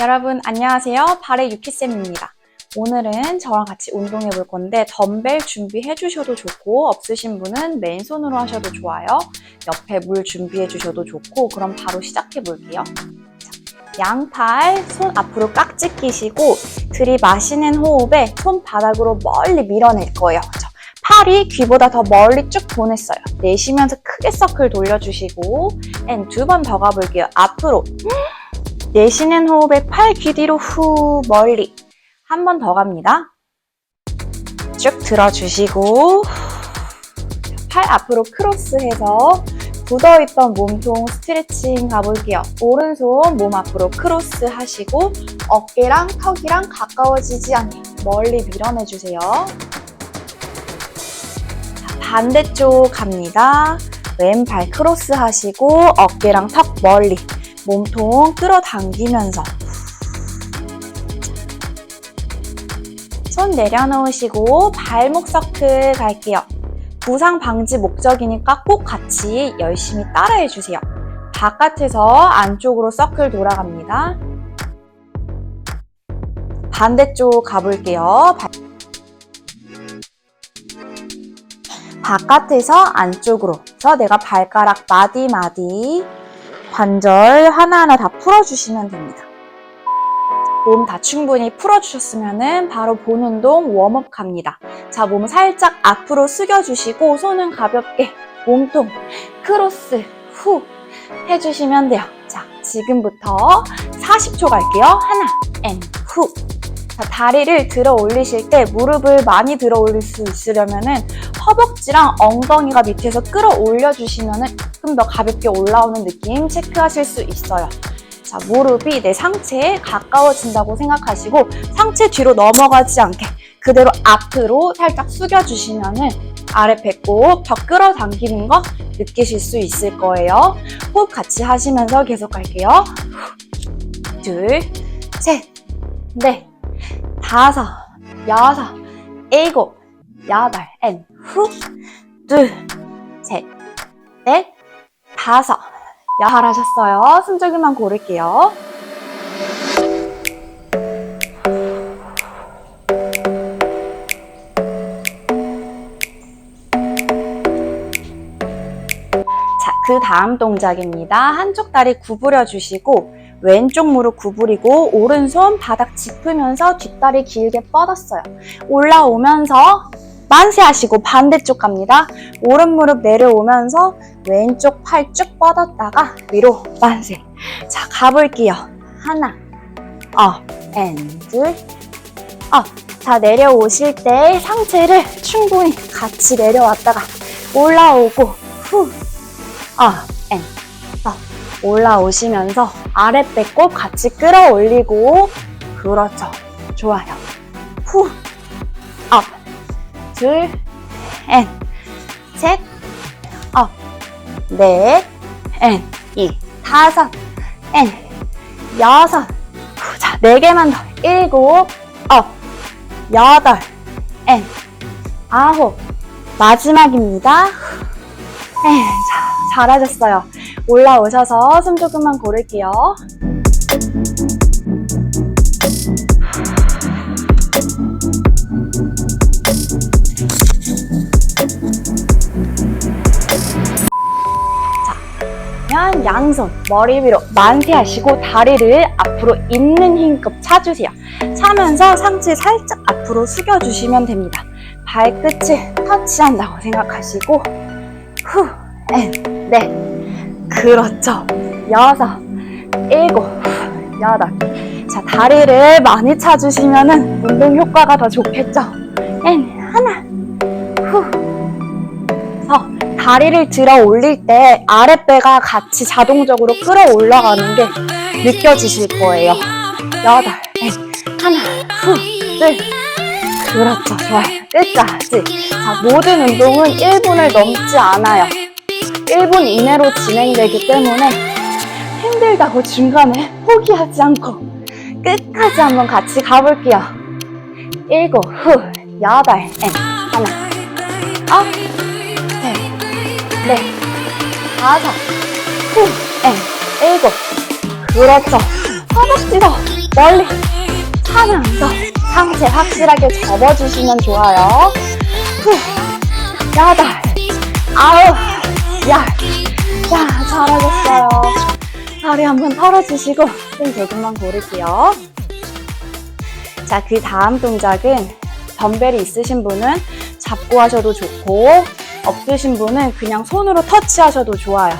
여러분 안녕하세요. 발의 유키쌤입니다. 오늘은 저랑 같이 운동해 볼 건데 덤벨 준비해 주셔도 좋고 없으신 분은 맨손으로 하셔도 좋아요. 옆에 물 준비해 주셔도 좋고 그럼 바로 시작해 볼게요. 자, 양팔 손 앞으로 깍지 끼시고 들이마시는 호흡에 손바닥으로 멀리 밀어낼 거예요. 자, 팔이 귀보다 더 멀리 쭉 보냈어요. 내쉬면서 크게 서클 돌려주시고 두번 더 가볼게요. 앞으로 내쉬는 호흡에 팔 귀 뒤로 후 멀리 한 번 더 갑니다. 쭉 들어주시고 팔 앞으로 크로스해서 굳어있던 몸통 스트레칭 가볼게요. 오른손 몸 앞으로 크로스 하시고 어깨랑 턱이랑 가까워지지 않게 멀리 밀어내주세요. 자, 반대쪽 갑니다. 왼발 크로스 하시고 어깨랑 턱 멀리 몸통 끌어당기면서 손 내려놓으시고 발목 서클 갈게요. 부상 방지 목적이니까 꼭 같이 열심히 따라해 주세요. 바깥에서 안쪽으로 서클 돌아갑니다. 반대쪽 가볼게요. 바- 바깥에서 안쪽으로. 그래서 내가 발가락 마디마디 관절 하나하나 다 풀어주시면 됩니다. 몸 다 충분히 풀어주셨으면 바로 본 운동 웜업 갑니다. 자, 몸 살짝 앞으로 숙여주시고 손은 가볍게 몸통 크로스 후 해주시면 돼요. 자, 지금부터 40초 갈게요. 하나, 앤, 후. 자, 다리를 들어 올리실 때 무릎을 많이 들어 올릴 수 있으려면은 허벅지랑 엉덩이가 밑에서 끌어올려 주시면은 조금 더 가볍게 올라오는 느낌 체크하실 수 있어요. 자, 무릎이 내 상체에 가까워진다고 생각하시고 상체 뒤로 넘어가지 않게 그대로 앞으로 살짝 숙여주시면은 아래 배꼽 더 끌어당기는 거 느끼실 수 있을 거예요. 호흡 같이 하시면서 계속 갈게요. 둘, 셋, 넷, 다섯, 여섯, 일곱, 여덟, 앤, 후, 둘, 셋, 넷, 다섯. 야, 잘하셨어요. 숨죽이만 고를게요. 자, 그 다음 동작입니다. 한쪽 다리 구부려 주시고 왼쪽 무릎 구부리고 오른손 바닥 짚으면서 뒷다리 길게 뻗었어요. 올라오면서 만세 하시고 반대쪽 갑니다. 오른 무릎 내려오면서 왼쪽 팔 쭉 뻗었다가 위로 만세. 자, 가볼게요. 하나, 업, 앤, 둘, 업. 자, 내려오실 때 상체를 충분히 같이 내려왔다가 올라오고 후, 업, 앤, 업. 올라오시면서 아래 배꼽 같이 끌어올리고 그렇죠. 좋아요. 후, 업, 둘, 앤, 셋, 업, 넷, 앤, 이, 다섯, 앤, 여섯, 후, 자, 네 개만 더, 일곱, 업, 여덟, 앤, 아홉, 마지막입니다. 앤, 자, 잘하셨어요. 올라오셔서 숨 조금만 고를게요. 그러면 양손 머리 위로 만세하시고 다리를 앞으로 있는 힘껏 차주세요. 차면서 상체 살짝 앞으로 숙여주시면 됩니다. 발끝을 터치한다고 생각하시고 후, 앤, 넷, 그렇죠. 여섯, 일곱, 후, 여덟. 자, 다리를 많이 차주시면은 운동 효과가 더 좋겠죠. 앤, 하나, 다리를 들어 올릴 때 아랫배가 같이 자동적으로 끌어올라가는 게 느껴지실 거예요. 여덟, 넷, 하나, 후, 둘. 그렇죠. 좋아요. 끝까지. 자, 모든 운동은 1분을 넘지 않아요. 1분 이내로 진행되기 때문에 힘들다고 중간에 포기하지 않고 끝까지 한번 같이 가볼게요. 일곱, 후, 여덟, 엔, 하나, 업, 셋, 넷, 다섯, 후, 엔, 일곱. 그렇죠. 허벅지가 멀리 하면서 상체 확실하게 접어주시면 좋아요. 후, 여덟, 아홉, 열. 자, 잘하셨어요. 다리 한번 털어주시고 좀 조금만 고를게요. 자, 그 다음 동작은 덤벨이 있으신 분은 잡고 하셔도 좋고 없으신 분은 그냥 손으로 터치하셔도 좋아요.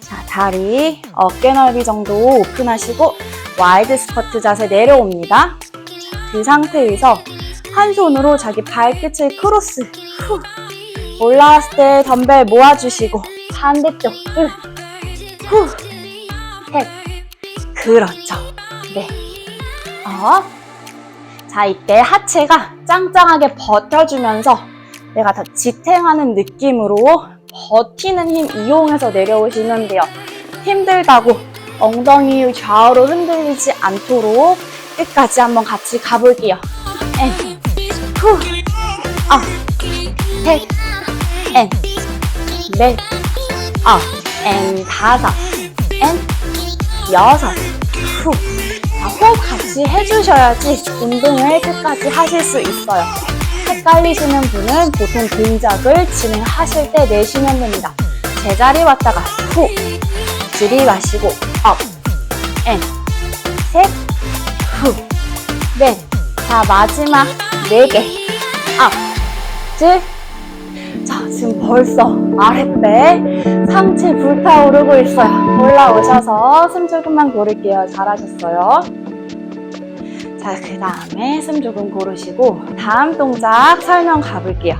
자, 다리 어깨 넓이 정도 오픈하시고 와이드 스쿼트 자세 내려옵니다. 자, 그 상태에서 한 손으로 자기 발끝을 크로스 후. 올라왔을 때 덤벨 모아주시고 반대쪽 둘, 후, 셋, 그렇죠. 네. 어. 자, 이때 하체가 짱짱하게 버텨주면서 내가 더 지탱하는 느낌으로 버티는 힘 이용해서 내려오시면 돼요. 힘들다고 엉덩이 좌우로 흔들리지 않도록 끝까지 한번 같이 가볼게요. 앤, 후, 아, 셋, 앤, 넷, 아, 앤, 다섯, 앤, 여섯, 후. 자, 호흡 같이 해주셔야지 운동을 끝까지 하실 수 있어요. 헷갈리시는 분은 보통 동작을 진행하실 때 내쉬면 됩니다. 제자리 왔다가 후, 들이마시고 업, 앤, 셋, 후, 넷. 자, 마지막 네 개. 업, 둘. 자, 지금 벌써 아랫배 상체 불타오르고 있어요. 올라오셔서 숨 조금만 고를게요. 잘하셨어요. 자, 그 다음에 숨 조금 고르시고 다음 동작 설명 가볼게요.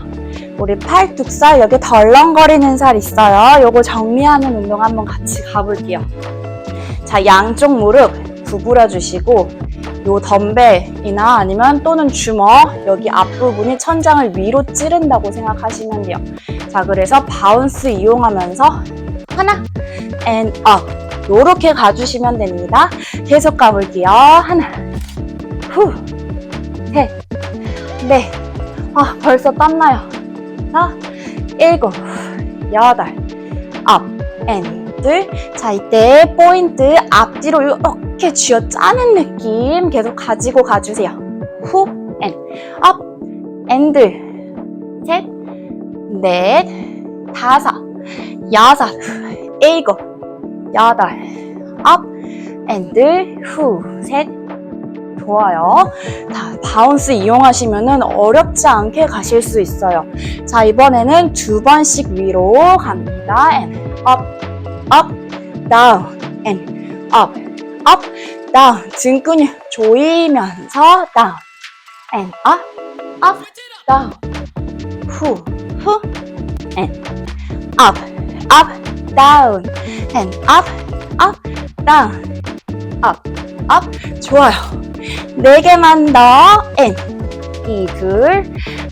우리 팔뚝살 여기 덜렁거리는 살 있어요. 요거 정리하는 운동 한번 같이 가볼게요. 자, 양쪽 무릎 구부려 주시고 요 덤벨이나 아니면 또는 주먹 여기 앞부분이 천장을 위로 찌른다고 생각하시면 돼요. 자, 그래서 바운스 이용하면서 하나 and up 요렇게 가주시면 됩니다. 계속 가볼게요. 하나 후, 셋, 넷, 아, 벌써 땀나요. 자, 일곱, 여덟, 업, 앤, 둘. 자, 이때 포인트 앞뒤로 이렇게 쥐어 짜는 느낌 계속 가지고 가주세요. 후, 앤, 업, 앤, 둘, 셋, 넷, 다섯, 여섯, 일곱, 여덟, 업, 앤, 둘, 후, 셋, 좋아요. 자, 바운스 이용하시면 어렵지 않게 가실 수 있어요. 자, 이번에는 두 번씩 위로 갑니다. and up, up, down, and up, up, down. 등 근육 조이면서 down, and up, up, down. 후, 후, and up, up, down, and up, up, down, up, up. 좋아요. 네 개만 더. 앤. 이 둘.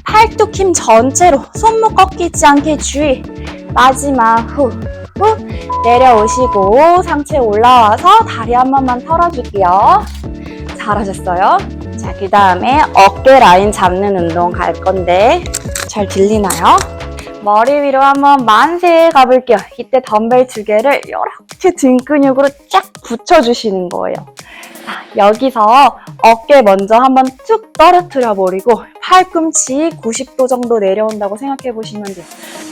팔뚝 힘 전체로 손목 꺾이지 않게 주의. 마지막 후. 후. 내려오시고 상체 올라와서 다리 한 번만 털어줄게요. 잘하셨어요. 자, 그 다음에 어깨 라인 잡는 운동 갈 건데 잘 들리나요? 머리 위로 한번 만세 가볼게요. 이때 덤벨 두 개를 이렇게 등 근육으로 쫙 붙여주시는 거예요. 자, 여기서 어깨 먼저 한번 툭 떨어뜨려 버리고 팔꿈치 90도 정도 내려온다고 생각해 보시면 돼요.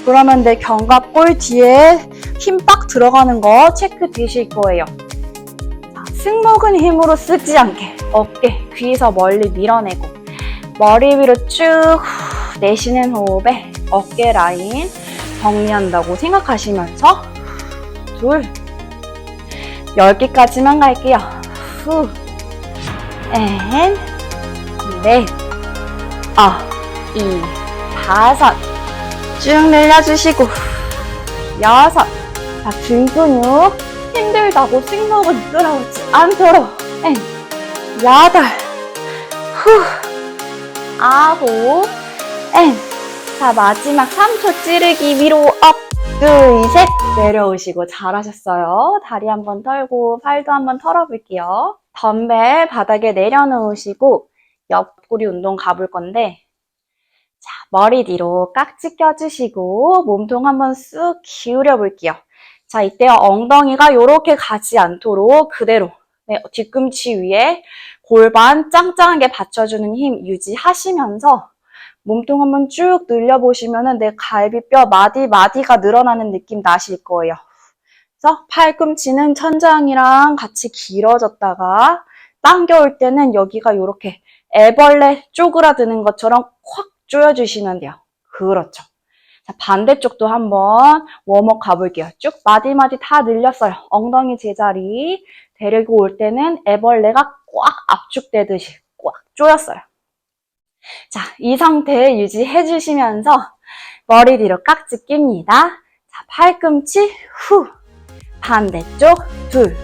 그러면 내 견갑골 뒤에 힘 빡 들어가는 거 체크 되실 거예요. 자, 승모근 힘으로 쓰지 않게 어깨, 귀에서 멀리 밀어내고 머리 위로 쭉 후, 내쉬는 호흡에 어깨 라인 정리한다고 생각하시면서 둘, 10개까지만 갈게요. 후, 앤, 넷, 아, 이, 다섯, 쭉 늘려주시고, 여섯, 자, 등 근육 힘들다고 승모근 끌어오지 않도록, 앤, 여덟, 후, 아홉, 앤, 자, 마지막 3초 찌르기 위로 업, 둘, 셋, 내려오시고 잘하셨어요. 다리 한번 털고 팔도 한번 털어볼게요. 덤벨 바닥에 내려놓으시고 옆구리 운동 가볼 건데 자, 머리 뒤로 깍지 껴주시고 몸통 한번 쑥 기울여 볼게요. 자, 이때 엉덩이가 이렇게 가지 않도록 그대로 네, 뒤꿈치 위에 골반 짱짱하게 받쳐주는 힘 유지하시면서 몸통 한번 쭉 늘려보시면은 내 갈비뼈 마디 마디가 늘어나는 느낌 나실 거예요. 그래서 팔꿈치는 천장이랑 같이 길어졌다가 당겨올 때는 여기가 이렇게 애벌레 쪼그라드는 것처럼 콱 조여주시면 돼요. 그렇죠. 자, 반대쪽도 한번 웜업 가볼게요. 쭉 마디마디 다 늘렸어요. 엉덩이 제자리. 데리고 올 때는 애벌레가 꽉 압축되듯이 꽉 조였어요. 자, 이 상태 유지해 주시면서 머리 뒤로 깍지 낍니다. 자, 팔꿈치 후. 반대쪽 둘.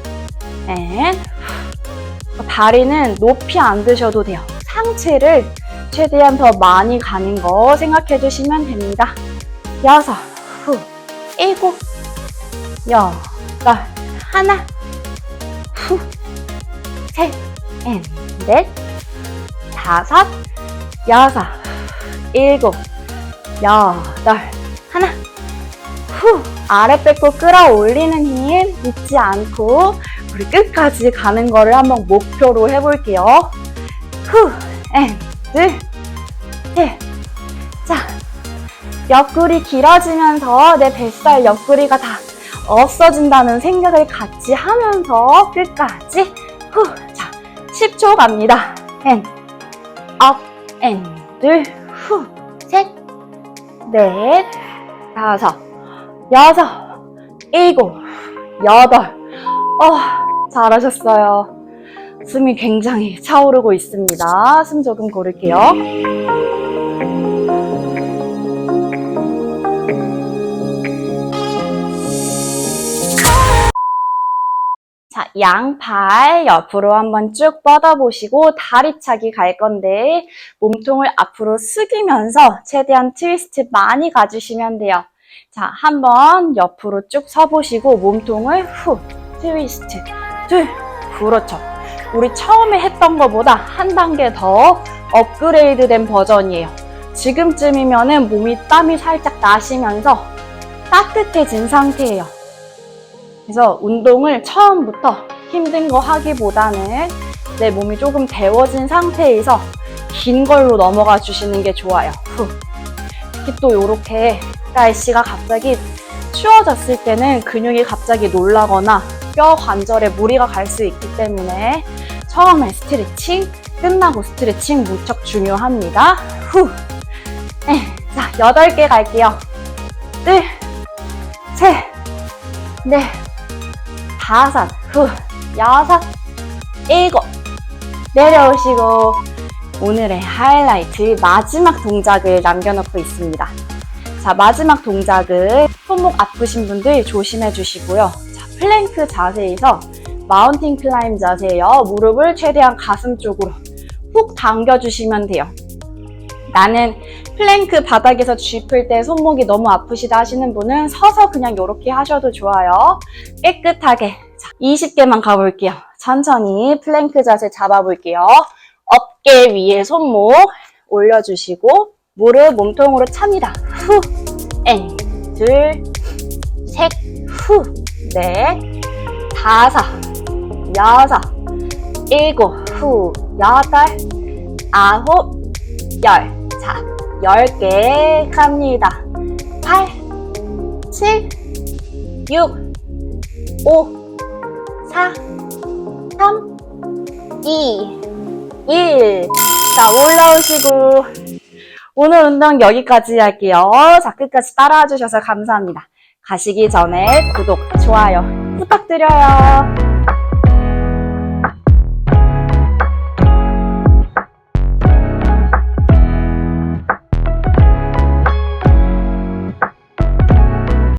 앤 후. 다리는 높이 안 드셔도 돼요. 상체를 최대한 더 많이 가는 거 생각해 주시면 됩니다. 여섯, 후, 일곱, 여덟, 하나, 후, 셋, 앤, 넷, 다섯, 여섯, 일곱, 여덟, 하나, 후, 아래 배꼽 끌어올리는 힘 잊지 않고 우리 끝까지 가는 거를 한번 목표로 해볼게요. 후, 앤, 둘, 셋. 자, 옆구리 길어지면서 내 뱃살 옆구리가 다 없어진다는 생각을 같이 하면서 끝까지 후, 자, 10초 갑니다. 앤, 업, 앤, 둘, 후, 셋, 넷, 다섯, 여섯, 일곱, 여덟. 어, 잘하셨어요. 숨이 굉장히 차오르고 있습니다. 숨 조금 고를게요. 양팔 옆으로 한번 쭉 뻗어보시고 다리차기 갈 건데 몸통을 앞으로 숙이면서 최대한 트위스트 많이 가주시면 돼요. 자, 한번 옆으로 쭉 서보시고 몸통을 후 트위스트 둘 그렇죠. 우리 처음에 했던 것보다 한 단계 더 업그레이드 된 버전이에요. 지금쯤이면은 몸이 땀이 살짝 나시면서 따뜻해진 상태예요. 그래서 운동을 처음부터 힘든 거 하기보다는 내 몸이 조금 데워진 상태에서 긴 걸로 넘어가 주시는 게 좋아요. 후. 특히 또 이렇게 날씨가 갑자기 추워졌을 때는 근육이 갑자기 놀라거나 뼈 관절에 무리가 갈 수 있기 때문에 처음에 스트레칭, 끝나고 스트레칭 무척 중요합니다. 후. 네, 자, 여덟 개 갈게요. 둘, 셋, 넷, 다섯, 후, 여섯, 일곱. 내려오시고 오늘의 하이라이트 마지막 동작을 남겨놓고 있습니다. 자, 마지막 동작은 손목 아프신 분들 조심해 주시고요. 자, 플랭크 자세에서 마운틴 클라임 자세예요. 무릎을 최대한 가슴 쪽으로 훅 당겨주시면 돼요. 나는 플랭크 바닥에서 쥐플 때 손목이 너무 아프시다 하시는 분은 서서 그냥 이렇게 하셔도 좋아요. 깨끗하게. 자, 20개만 가볼게요. 천천히 플랭크 자세 잡아볼게요. 어깨 위에 손목 올려주시고 무릎 몸통으로 찹니다. 후, 엔, 둘, 셋, 후, 넷, 다섯, 여섯, 일곱, 후, 여덟, 아홉, 열. 자, 열개 갑니다. 팔, 칠, 육, 오, 사, 삼, 이, 일. 자, 올라오시고. 오늘 운동 여기까지 할게요. 자, 끝까지 따라와 주셔서 감사합니다. 가시기 전에 구독, 좋아요 부탁드려요.